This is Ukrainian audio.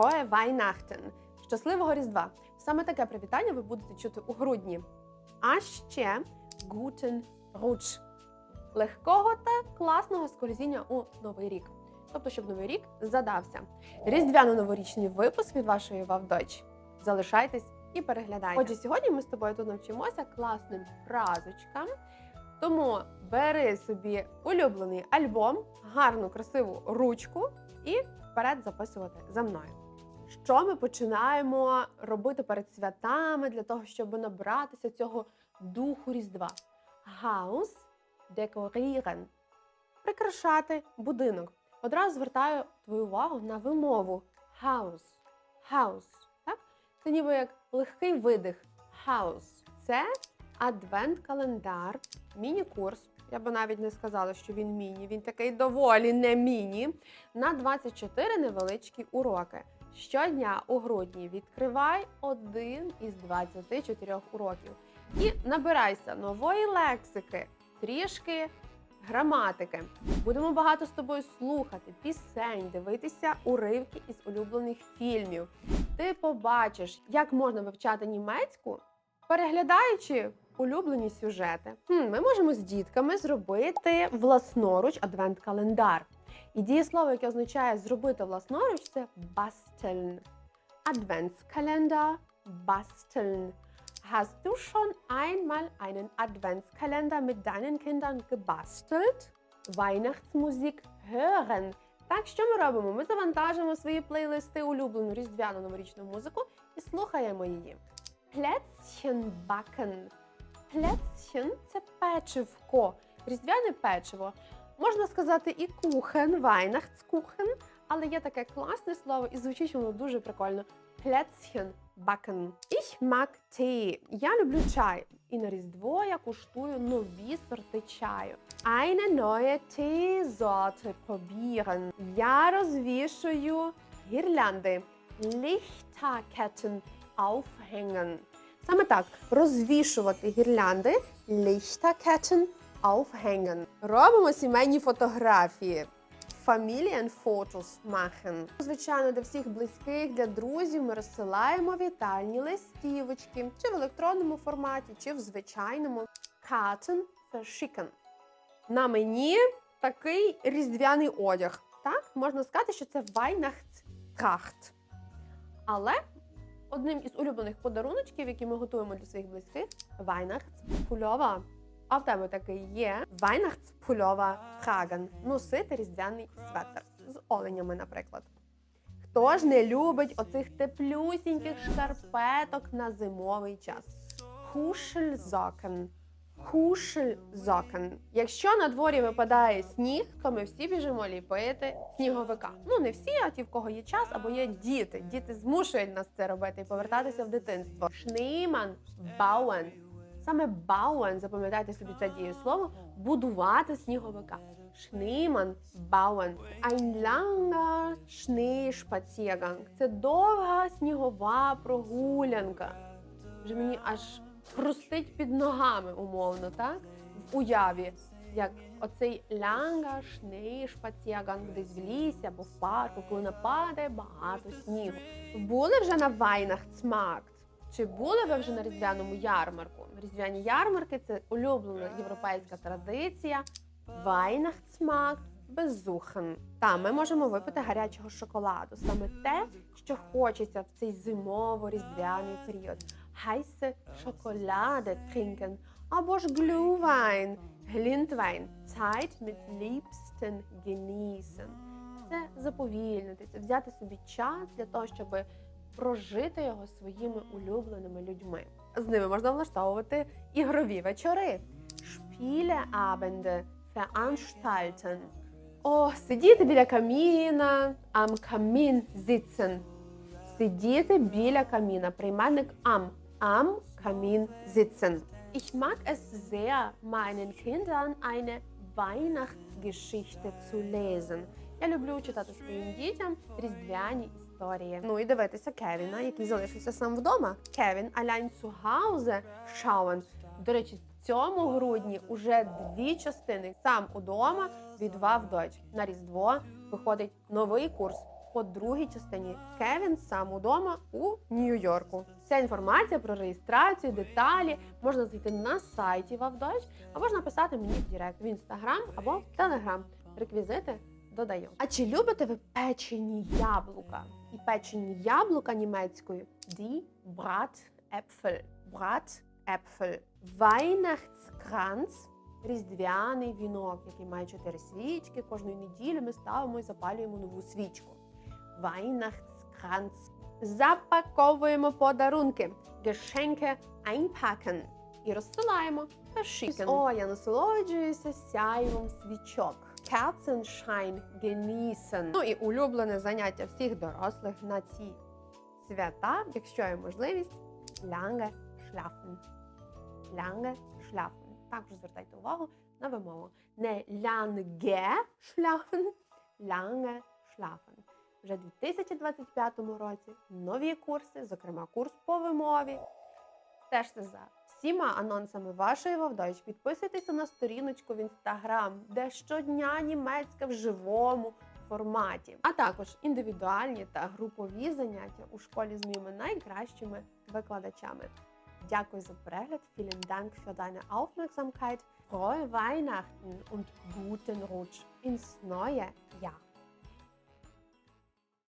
Frohe Weihnachten. Щасливого Різдва. Саме таке привітання ви будете чути у грудні. А ще Guten Rutsch. Легкого та класного скользіння у новий рік. Тобто, щоб новий рік задався. Різдвяно-новорічний випуск від вашої Вавдоч. Залишайтесь і переглядайте. Отже, сьогодні ми з тобою тут навчимося класним фразочкам. Тому бери собі улюблений альбом, гарну красиву ручку і вперед записувати за мною. Що ми починаємо робити перед святами для того, щоб набратися цього духу Різдва? Хаус декорірен. Прикрашати будинок. Одразу звертаю твою увагу на вимову house. House. Так? Це ніби як легкий видих. House. Це адвент-календар, міні-курс. Я би навіть не сказала, що він міні. Він такий доволі не міні. На 24 невеличкі уроки. Щодня у грудні відкривай один із 24 уроків і набирайся нової лексики, трішки граматики. Будемо багато з тобою слухати пісень, дивитися уривки із улюблених фільмів. Ти побачиш, як можна вивчати німецьку, переглядаючи улюблені сюжети. Хм, ми можемо з дітками зробити власноруч адвент-календар. І дієслово, яке означає зробити власноруч, це basteln. Adventskalender basteln. Hast du schon einmal einen Adventskalender mit deinen Kindern gebastelt? Weihnachtsmusik hören. Так, що ми робимо? Ми завантажимо свої плейлисти улюблену різдвяну новорічну музику і слухаємо її. Plätzchen backen. Plätzchen – це печивко, різдвяне печиво. Можна сказати і кухен, Weihnachtskuchen, але є таке класне слово і звучить воно дуже прикольно. Plätzchen backen. Ich mag Tee. Я люблю чай. І на Різдво я куштую нові сорти чаю. Eine neue Teesorte probieren. Я розвішую гірлянди. Lichterketten aufhängen. Саме так, розвішувати гірлянди. Lichterketten aufhängen. Робимо сімейні фотографії. Familienfotos machen. Звичайно, для всіх близьких, для друзів ми розсилаємо вітальні листівочки, чи в електронному форматі, чи в звичайному. Karten verschicken. На мені такий різдвяний одяг. Так, можна сказати, що це Weihnachtstracht. Але одним із улюблених подаруночків, які ми готуємо для своїх близьких, Weihnachtspullover. А в тебе такий є Weihnachtspullover tragen. Носити різдвяний светр з оленями, наприклад. Хто ж не любить оцих теплюсіньких шкарпеток на зимовий час? Kuschelsocken. Kuschelsocken. Якщо на дворі випадає сніг, то ми всі біжимо ліпити сніговика. Ну не всі, а ті, в кого є час, або є діти. Діти змушують нас це робити і повертатися в дитинство. Schneemann bauen. Саме bauen, запам'ятайте собі це дієслово, будувати сніговика. Schneemann bauen. Ein langer Schneespaziergang. Це довга снігова прогулянка. Вже мені аж хрустить під ногами, умовно, так? В уяві. Як оцей лянга Schneespaziergang десь в лісі або в парку, коли нападає багато снігу. Були вже на Weihnachtsmarkt? Чи були ви вже на різдвяному ярмарку? Різдвяні ярмарки це улюблена європейська традиція. Weihnachtsmarkt безухен. Та ми можемо випити гарячого шоколаду. Саме те, що хочеться в цей зимово-різдвяний період. Heiße Schokolade trinken або ж Glühwein, Glintwein. Zeit mit Liebsten genießen. Це заповільнитися, взяти собі час для того, щоб прожити його своїми улюбленими людьми. З ними можна влаштовувати ігрові вечори. Spieleabende veranstalten. О, сидіти біля каміна, am Kamin sitzen. Сидіти біля каміна. Прийменник am. Am Kamin sitzen. Ich mag es sehr, meinen Kindern eine Weihnachtsgeschichte zu lesen. Я люблю читати своїм дітям різдвяні історії. Ну і дивитися Кевіна, який залишився сам вдома. Кевін allein zu Hause. До речі, в цьому грудні уже дві частини сам удома від Вавдоч. На Різдво виходить новий курс по другій частині Кевін сам удома у Нью-Йорку. Вся інформація про реєстрацію, деталі можна знайти на сайті Вавдоч, або ж написати мені в Директ в інстаграм або в телеграм. Реквізити додаю. А чи любите ви печені яблука? І печені яблука німецькою die Bratäpfel. Bratäpfel. Weihnachtskranz – різдвяний вінок, який має чотири свічки. Кожної неділі ми ставимо і запалюємо нову свічку. Weihnachtskranz. Запаковуємо подарунки. Geschenke einpacken. І розсилаємо. Verschicken. О, я насолоджуюся сяйвом свічок. Kerzenschein genießen. Ну і улюблене заняття всіх дорослих на ці свята, якщо є можливість, lange schlafen. Lange schlafen. Також звертайте увагу на вимову. Не lange schlafen, lange schlafen. Вже у 2025 році нові курси, зокрема курс по вимові. Стежте за всіма анонсами вашої Вавдойч. Підписуйтеся на сторіночку в інстаграм, де щодня німецька в живому форматі, а також індивідуальні та групові заняття у школі з моїми найкращими викладачами. Дякую за перегляд. Vielen Dank für deine Aufmerksamkeit. Frohe Weihnachten und guten Rutsch ins neue Jahr.